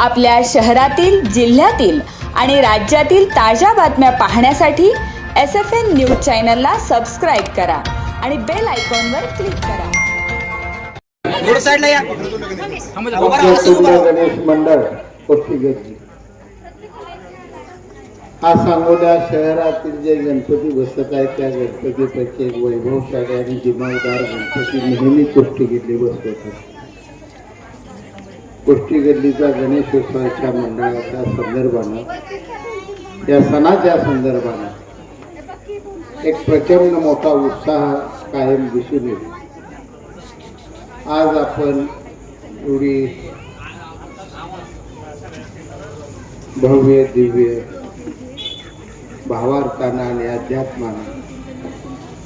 आपल्या शहरातील जिल्ह्यातील आणि राज्यातील ताज्या बातम्या पाहण्यासाठी एस एफ एन न्यूज चॅनलला सबस्क्राईब करा आणि बेल आयकॉनवर क्लिक करा. रोड साईडला या. उभा राहा, आमचे असं उभा सूर्य राहा. गणेश मंडळ पोर्तुगेजी हा सांगोला शहरातील जे गणपती बसत आहेत त्या गणपतीपैकी एक वैभवशाली आणि दिमागदार गणपती नेहमी कुष्टीगिल्ली बसवत गोष्टी गल्लीचा गणेशोत्सवाच्या मंडळाच्या संदर्भानं या सणाच्या संदर्भानं एक प्रचंड मोठा उत्साह कायम दिसून येतो. आज आपण एवढी भव्य दिव्य भावार्थानं आणि अध्यात्मानं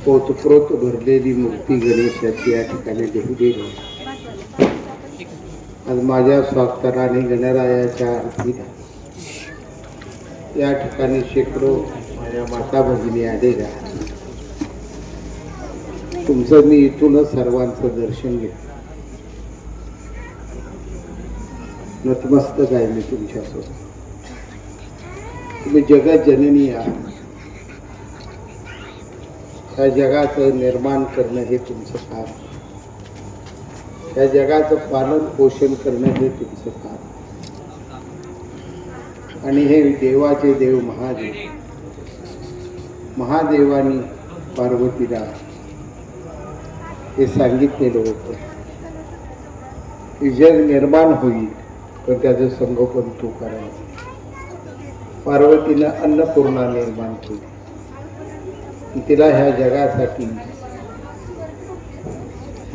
पोतप्रोत भरलेली मूर्ती गणेशाची या ठिकाणी देवली आज माझ्या स्वास्थराने गणरायाच्या आरतीला या ठिकाणी शेकडो माझ्या माता भगिनी आलेल्या तुमचं मी इथूनच सर्वांचं दर्शन घेतो. नतमस्तक आहे मी तुमच्यासोबत. तुम्ही जगत जननी आहात. त्या जगाचं निर्माण करणं हे तुमचं काम त्या जगाचं पालन पोषण करणं हे तुमचं काम. आणि हे देवाचे देव महादेव महादेवानी पार्वतीला हे सांगितलेलं होतं. की जग निर्माण होईल तर त्याचं संगोपन तू करायचं. पार्वतीनं अन्नपूर्णा निर्माण केली. तिला ह्या जगासाठी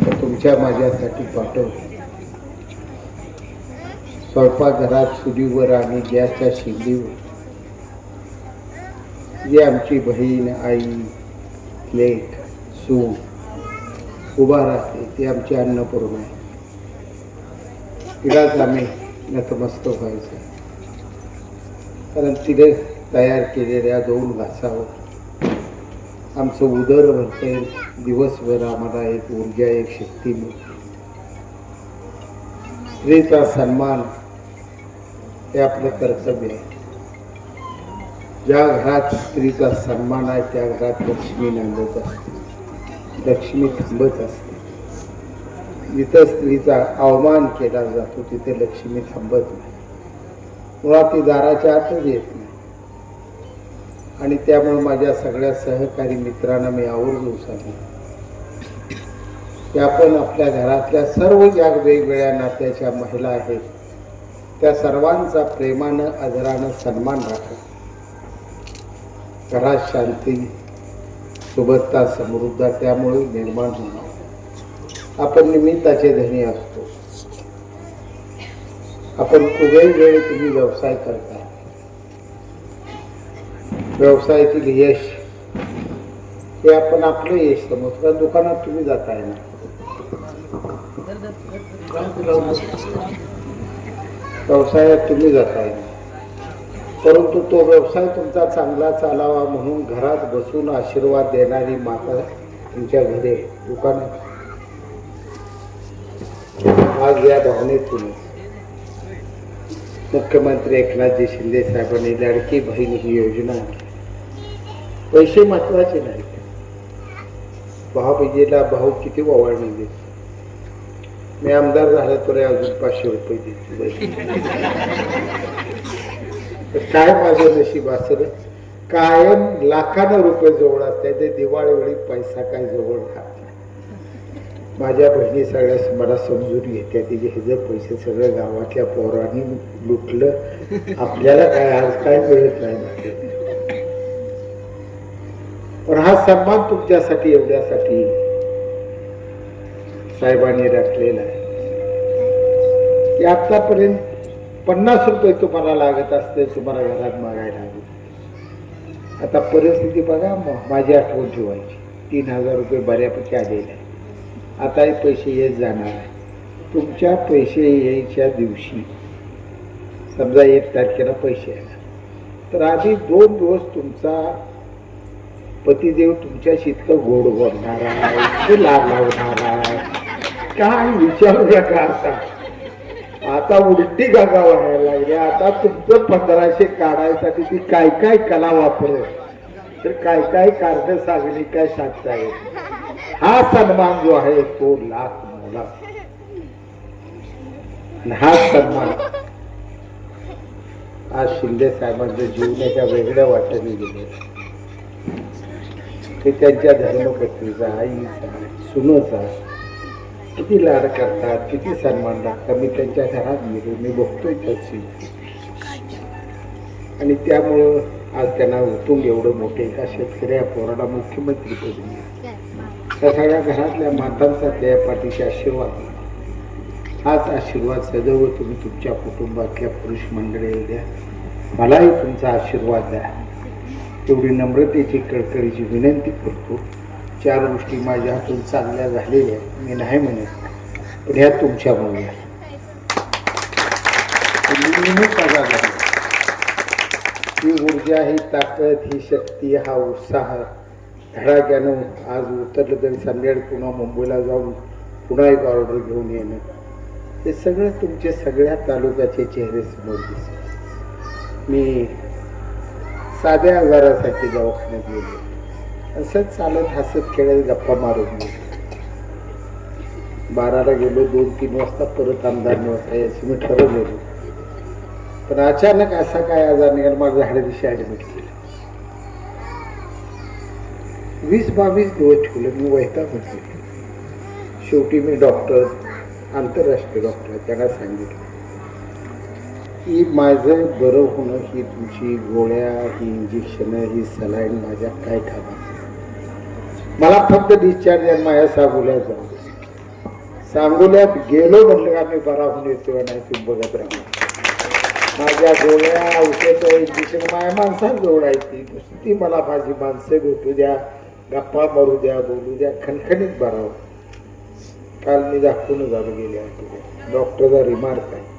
तुमच्या माझ्यासाठी पाठव. स्वयंपाकघरात चुलीवर आणि गॅसच्या शिंदीवर. जी आमची बहीण आई लेख सू उभा राहते ती आमची अन्नपूर्ण. आहे तिलाच आम्ही नतमस्तक व्हायचं. कारण तिने तयार केलेल्या दोन घासावर आमचं उदर भरते दिवसभर आम्हाला एक ऊर्जा एक शक्ती मिळते. स्त्रीचा सन्मान हे आपलं कर्तव्य आहे ज्या घरात स्त्रीचा सन्मान आहे त्या घरात लक्ष्मी नांदत असते. लक्ष्मी थांबत असते. जिथं स्त्रीचा अवमान केला जातो तिथे लक्ष्मी थांबत नाही. मुळात ती दाराच्या आतच येत. नाही आणि त्यामुळे माझ्या सगळ्या सहकारी मित्रांना मी आवर्जून सांगेन. की आपण आपल्या घरातल्या सर्व ज्या वेगवेगळ्या नात्याच्या महिला आहेत. त्या सर्वांचा प्रेमानं आदरानं सन्मान राखा. घरात शांती सुबत्ता समृद्ध त्यामुळे निर्माण होणार. आपण निमित्ताचे धनी असतो. आपण कुठेही वेळ तुम्ही व्यवसाय करता व्यवसायातील यश हे आपण आपलं यश समजतो कारण दुकानात तुम्ही जाताय ना. व्यवसायात तुम्ही जाताय परंतु तो व्यवसाय तुमचा चांगला चालावा म्हणून घरात बसून आशीर्वाद देणारी माता तुमच्या घरी दुकानात. आज या भावनेतूनच मुख्यमंत्री एकनाथजी शिंदे साहेबांनी लाडकी बहीण ही योजना पैसे महत्त्वाचे नाहीत. भाऊबीजेला भाऊ किती ओवाळणी देत मी आमदार झाला तर अजून पाचशे रुपये देतो तर काय माझं नशीब असेल? कायम लाखानं रुपये जवळ असते ते दिवाळीवेळी पैसा काय जवळ राहत माझ्या बहिणी सगळ्या मला समजून घेत्या तिचे हे जर पैसे सगळं गावातल्या पोरांनी लुटलं आपल्याला काय आज काय मिळत नाही पण हा सन्मान तुमच्यासाठी एवढ्यासाठी साहेबांनी राखलेला आहे. की आतापर्यंत पन्नास रुपये तुम्हाला लागत असते तुम्हाला घरात मागायला लागत आता परिस्थिती बघा माझी आठवण ठेवायची. तीन हजार रुपये बऱ्यापैकी आलेले आहे आता हे पैसे येत जाणार आहे. तुमच्या पैसे यायच्या दिवशी समजा एक तारखेला पैसे येणार तर आधी दोन दिवस तुमचा पतिदेव तुमच्याशी इतकं गोड बोलणार आहे इतकं लाभ लावणार आहे. काय विचारू नका आता. आता उलटी गागा व्हायला लागली. आता तुमचं पंधराशे काढायसाठी ती काय काय कला वापरत? तर काय काय कारण सांगली काय सांगता येईल हा सन्मान जो आहे तो लाख मोला. हा सन्मान आज शिंदे साहेबांच्या जीवनाच्या वेगळ्या वाटेने गेले ते त्यांच्या धर्मपत्नीचा आईचा सुनोचा किती लाड करतात किती सन्मान लागतात मी त्यांच्या घरात गेलो मी बघतोय त्याची आणि त्यामुळं आज त्यांना उतून एवढं मोठे एका शेतकऱ्या पोराला मुख्यमंत्री त्या सगळ्या घरातल्या मातांचा त्या पाठीचे आशीर्वाद हाच आशीर्वाद सदैव तुम्ही तुमच्या कुटुंबातल्या पुरुष मंडळी द्या. मलाही तुमचा आशीर्वाद द्या. तेवढी नम्रतेची कळकळीची विनंती करतो. चार गोष्टी माझ्या हातून चांगल्या झालेल्या मी नाही म्हणत. पण ह्या तुमच्यामुळे. तुम्ही नेहमीच ही ऊर्जा ही ताकद ही शक्ती हा उत्साह. धडाक्यानं आज उतरलं तरी संध्याकाळी पुन्हा मुंबईला जाऊन पुन्हा एक ऑर्डर घेऊन येणं. हे सगळं तुमचे सगळ्या तालुक्याचे चेहरे समोर दिसले मी साध्या आजारासाठी दवाखान्यात गेलो. असंच चालत हसत खेळत गप्पा मारून गेलो बाराला गेलो दोन तीन वाजता परत आमदार वाजता यायचं मी ठरवलेलो. पण अचानक असा काय आजार निघाला माझं झाडे दिवशी ऍडमिट केलं वीस बावीस दिवस ठेवलं मी वैताग म्हटले शेवटी मी डॉक्टर आंतरराष्ट्रीय डॉक्टर त्यांना सांगितलं. की माझं बरं होणं ही तुमची गोळ्या ही इंजेक्शनं ही सलाईन माझ्या काय कामात मला फक्त डिस्चार्ज आणि माझ्या सांगोल्यात जाऊ सांगोल्यात गेलो म्हटलं का मी बरा होऊन येतो नाही तुम्ही बघत राहा माझ्या गोळ्या औषध इंजेक्शन माझ्या माणसांजवळ जोडायची. ती नुसती मला माझी माणसं भेटू द्या गप्पा मारू द्या बोलू द्या खणखणीत बरा काल मी दाखवून झालो गेले आठवड्यात डॉक्टरचा रिमार्क आहे.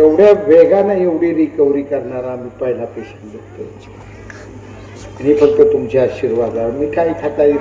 एवढ्या वेगानं एवढी रिकव्हरी करणारा आम्ही पहिला पेशंट बघतो आणि फक्त तुमच्या आशीर्वादावर. मी काही खाता येईल